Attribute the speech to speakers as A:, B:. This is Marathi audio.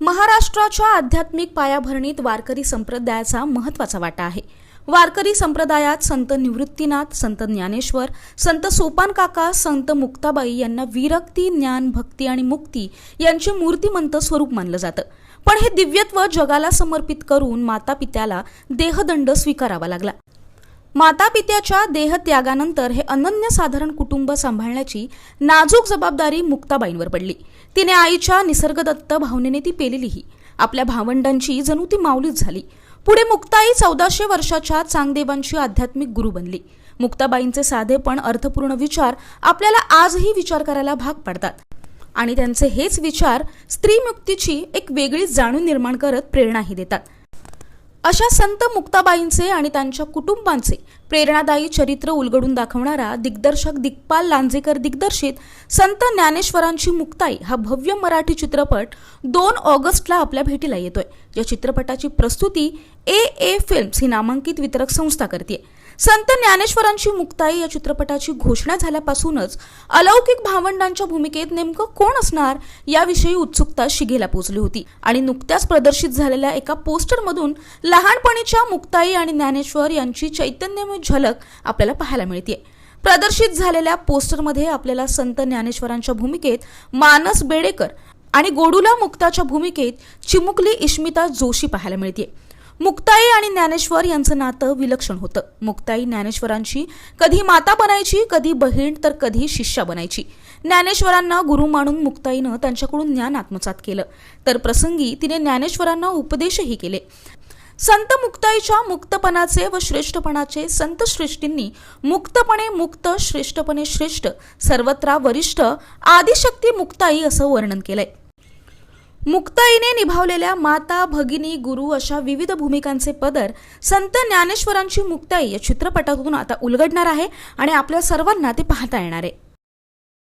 A: महाराष्ट्राच्या आध्यात्मिक पायाभरणीत वारकरी संप्रदायाचा महत्त्वाचा वाटा आहे. वारकरी संप्रदायात संत निवृत्तीनाथ संत ज्ञानेश्वर संत सोपान काका संत मुक्ताबाई यांना विरक्ती ज्ञान भक्ती आणि मुक्ती यांचे मूर्तिमंत स्वरूप मानलं जातं. पण हे दिव्यत्व जगाला समर्पित करून माता पित्याला देहदंड स्वीकारावा लागला. माता पित्याच्या देहत्यागानंतर हे अनन्यसाधारण कुटुंब सांभाळण्याची नाजूक जबाबदारी मुक्ताबाईंवर पडली. तिने आईच्या निसर्गदत्त भावनेने ती पेलेलीही. आपल्या भावंडांची जणू ती माऊलीच झाली. पुढे मुक्ताई चौदाशे वर्षाच्या चांगदेवांची आध्यात्मिक गुरु बनली. मुक्ताबाईंचे साधेपण अर्थपूर्ण विचार आपल्याला आजही विचार करायला भाग पडतात. आणि त्यांचे हेच विचार स्त्रीमुक्तीची एक वेगळी जाणीव निर्माण करत प्रेरणाही देतात. अशा संत मुक्ताबाईंचे आणि त्यांच्या कुटुंबांचे प्रेरणादायी चरित्र उलगडून दाखवणारा दिग्दर्शक दिग्पाल लांजेकर दिग्दर्शित संत ज्ञानेश्वरांची मुक्ताई हा भव्य मराठी चित्रपट दोन ऑगस्टला आपल्या भेटीला येतोय. या चित्रपटाची प्रस्तुती ए ए फिल्म्स ही नामांकित वितरक संस्था करते संत ज्ञानेश्वरांची मुक्ताई या चित्रपटाची घोषणा झाल्यापासूनच अलौकिक भावंडांच्या भूमिकेत नेमकं कोण असणार याविषयी उत्सुकता शिगेला पोचली होती आणि नुकत्याच प्रदर्शित झालेल्या एका पोस्टरमधून लहानपणीच्या मुक्ताई आणि ज्ञानेश्वर यांची चैतन्यमय झलक आपल्याला पाहायला मिळते प्रदर्शित झालेल्या पोस्टरमध्ये आपल्याला संत ज्ञानेश्वरांच्या भूमिकेत मानस बेडेकर आणि गोडूला मुक्ताच्या भूमिकेत चिमुकली इश्मिता जोशी पाहायला मिळते मुक्ताई आणि ज्ञानेश्वर यांचं नातं विलक्षण होतं. मुक्ताई ज्ञानेश्वरांची कधी माता बनायची कधी बहीण तर कधी शिष्या बनायची. ज्ञानेश्वरांना गुरु मानून मुक्ताईनं त्यांच्याकडून ज्ञान आत्मसात केलं. तर प्रसंगी तिने ज्ञानेश्वरांना उपदेशही केले. संत मुक्ताईच्या मुक्तपणाचे व श्रेष्ठपणाचे संत श्रेष्ठींनी मुक्तपणे मुक्त श्रेष्ठपणे श्रेष्ठ सर्वत्रा वरिष्ठ आदिशक्ती मुक्ताई असं वर्णन केलंय. मुक्ताईने निभावलेल्या माता भगिनी गुरु अशा विविध भूमिकांचे पदर संत ज्ञानेश्वरांची मुक्ताई या चित्रपटातून आता उलगडणार आहे आणि आपल्या सर्वांना ते पाहता येणार आहे.